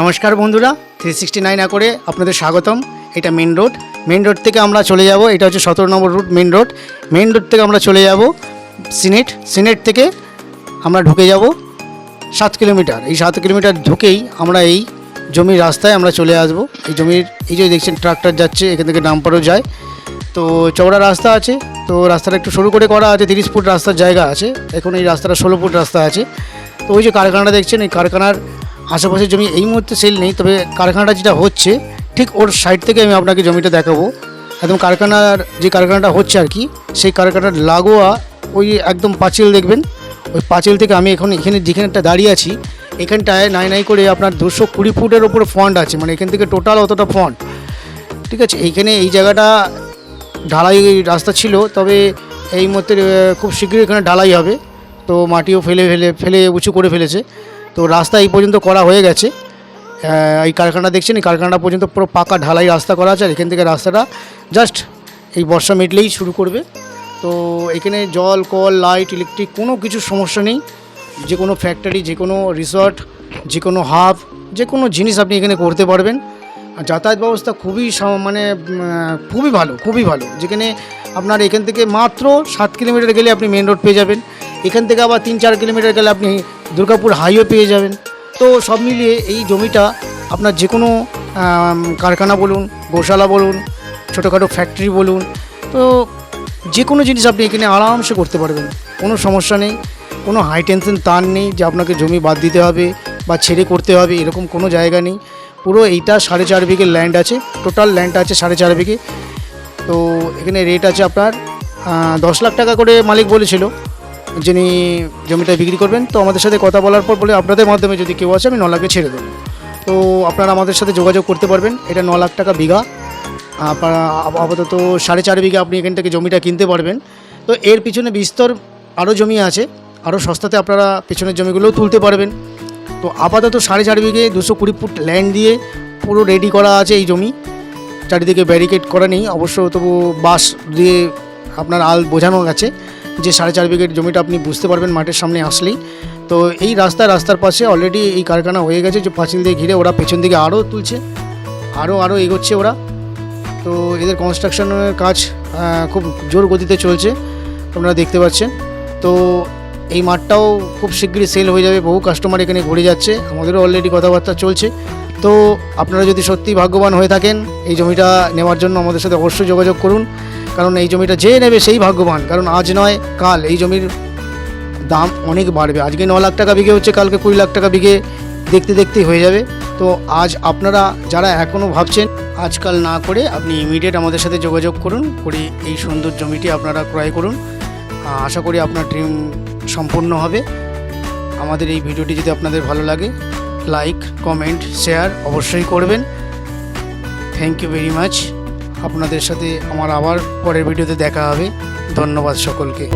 নমস্কার বন্ধুরা three sixty nine করে আপনাদের স্বাগতম। এটা মেন রোড মেন রোড থেকে আমরা চলে যাব, এটা হচ্ছে সতেরো number route main road main road থেকে আমরা চলে যাব সিনেট। সিনেট থেকে আমরা ঢুকে যাব সাত কিলোমিটার। এই সাত কিলোমিটার ঢুকেই আমরা এই জমির রাস্তায় আমরা চলে আসব। এই জমির, এই যে দেখছেন ট্রাক্টর যাচ্ছে, এখান থেকে ডাম্পারও যায়। তো চওড়া রাস্তা আছে, তো রাস্তাটা একটু সরু করে করা আছে, তিরিশ ফুট রাস্তার জায়গা আছে। এখন এই রাস্তাটা ষোলো ফুট রাস্তা আছে। তো ওই যে কারখানাটা দেখছেন, এই কারখানার আশেপাশে জমি এই মুহূর্তে সেল নেই, তবে কারখানাটা যেটা হচ্ছে, ঠিক ওর সাইড থেকে আমি আপনাকে জমিটা দেখাবো। একদম কারখানার যে কারখানাটা হচ্ছে আর কি, সেই কারখানার লাগোয়া, ওই একদম পাঁচিল দেখবেন। ওই পাঁচিল থেকে আমি এখন এখানে যেখানে একটা দাঁড়িয়ে আছি, এখানটায় নাই নাই করে আপনার দুশো কুড়ি ফুটের ওপরে ফন্ড আছে মানে এখান থেকে টোটাল অতটা ফন্ড ঠিক আছে, এইখানে এই জায়গাটা ঢালাই রাস্তা ছিল, তবে এই মুহূর্তে খুব শীঘ্রই এখানে ঢালাই হবে। তো মাটিও ফেলে ফেলে ফেলে উঁচু করে ফেলেছে। তো রাস্তা এই পর্যন্ত করা হয়ে গেছে। এই কারখানা দেখছেন? এই কারখানা পর্যন্ত পুরো পাকা ঢালাই রাস্তা করা আছে, আর এখান থেকে রাস্তাটা জাস্ট এই বর্ষা মিটলেই শুরু করবে। তো এখানে জল, কল লাইট ইলেকট্রিক কোনো কিছু সমস্যা নেই। যে কোনো ফ্যাক্টরি যে কোনো রিসর্ট যে কোনো হাব যে কোনো জিনিস আপনি এখানে করতে পারবেন। আর যাতায়াত ব্যবস্থা খুবই মানে খুবই ভালো খুবই ভালো। যেখানে আপনার এখান থেকে মাত্র সাত কিলোমিটার গেলে আপনি মেন রোড পেয়ে যাবেন। এখান থেকে আবার তিন চার কিলোমিটার গেলে আপনি দুর্গাপুর হাইওয়ে পেয়ে যাবেন। তো সব মিলিয়ে এই জমিটা আপনার যে কোনো কারখানা বলুন, গোশালা বলুন, ছোটোখাটো ফ্যাক্টরি বলুন, তো যে কোনো জিনিস আপনি এখানে আরামসে করতে পারবেন। কোনো সমস্যা নেই, কোনো হাই টেনশন তার নেই যে আপনাকে জমি বাদ দিতে হবে বা ছেড়ে করতে হবে, এরকম কোনো জায়গা নেই। পুরো এইটা সাড়ে চার বিঘে ল্যান্ড আছে টোটাল ল্যান্ড আছে সাড়ে চার বিঘে। তো এখানে রেট আছে আপনার দশ লাখ টাকা করে মালিক বলেছিল। যিনি জমিটা বিক্রি করবেন, তো আমাদের সাথে কথা বলার পর বলে আপনাদের মাধ্যমে যদি কেউ আছে আমি ন লাখে ছেড়ে দেবো। তো আপনারা আমাদের সাথে যোগাযোগ করতে পারবেন। এটা ন লাখ টাকা বিঘা। আপাতত সাড়ে চার বিঘা আপনি এখান থেকে জমিটা কিনতে পারবেন। তো এর পিছনে বিস্তর আরও জমি আছে। আরও সস্তাতে আপনারা পেছনের জমিগুলোও তুলতে পারবেন। তো আপাতত সাড়ে চার বিঘে দুশো কুড়ি ফুট ল্যান্ড দিয়ে পুরো রেডি করা আছে এই জমি। চারিদিকে ব্যারিকেড করা নেই। অবশ্য তবু বাঁশ দিয়ে আপনার আল বোঝানো গেছে যে সাড়ে চার বিঘের জমিটা আপনি বুঝতে পারবেন মাঠের সামনে আসলেই। তো এই রাস্তা, রাস্তার পাশে অলরেডি এই কারখানা হয়ে গেছে যে পাঁচিল দিয়ে ঘিরে ওরা পেছন দিকে আরও তুলছে আরও আরও এগোচ্ছে ওরা। তো এদের কনস্ট্রাকশনের কাজ খুব জোর গতিতে চলছে আপনারা দেখতে পাচ্ছেন। তো এই মাঠটাও খুব শীঘ্রই সেল হয়ে যাবে, বহু কাস্টমার এখানে ঘুরে যাচ্ছে, আমাদেরও অলরেডি কথাবার্তা চলছে। তো আপনারা যদি সত্যি ভাগ্যবান হয়ে থাকেন, এই জমিটা নেওয়ার জন্য আমাদের সাথে অবশ্যই যোগাযোগ করুন। কারণ এই জমিটা যে নেবে সেই ভাগ্যবান, কারণ আজ নয়, কাল। এই জমির দাম অনেক বাড়বে। আজকে ন লাখ টাকা বিঘে হচ্ছে, কালকে কুড়ি লাখ টাকা বিঘে দেখতে দেখতেই হয়ে যাবে। তো আজ আপনারা যারা এখনও ভাবছেন, আজকাল না করে আপনি ইমিডিয়েট আমাদের সাথে যোগাযোগ করুন, করে এই সুন্দর জমিটি আপনারা ক্রয় করুন। আশা করি আপনার ড্রিম সম্পূর্ণ হবে। আমাদের এই ভিডিওটি যদি আপনাদের ভালো লাগে লাইক কমেন্ট শেয়ার অবশ্যই করবেন। থ্যাংক ইউ ভেরি মাচ আপনাদের সাথে আমার আবার পরের ভিডিওতে দেখা হবে। ধন্যবাদ সকলকে।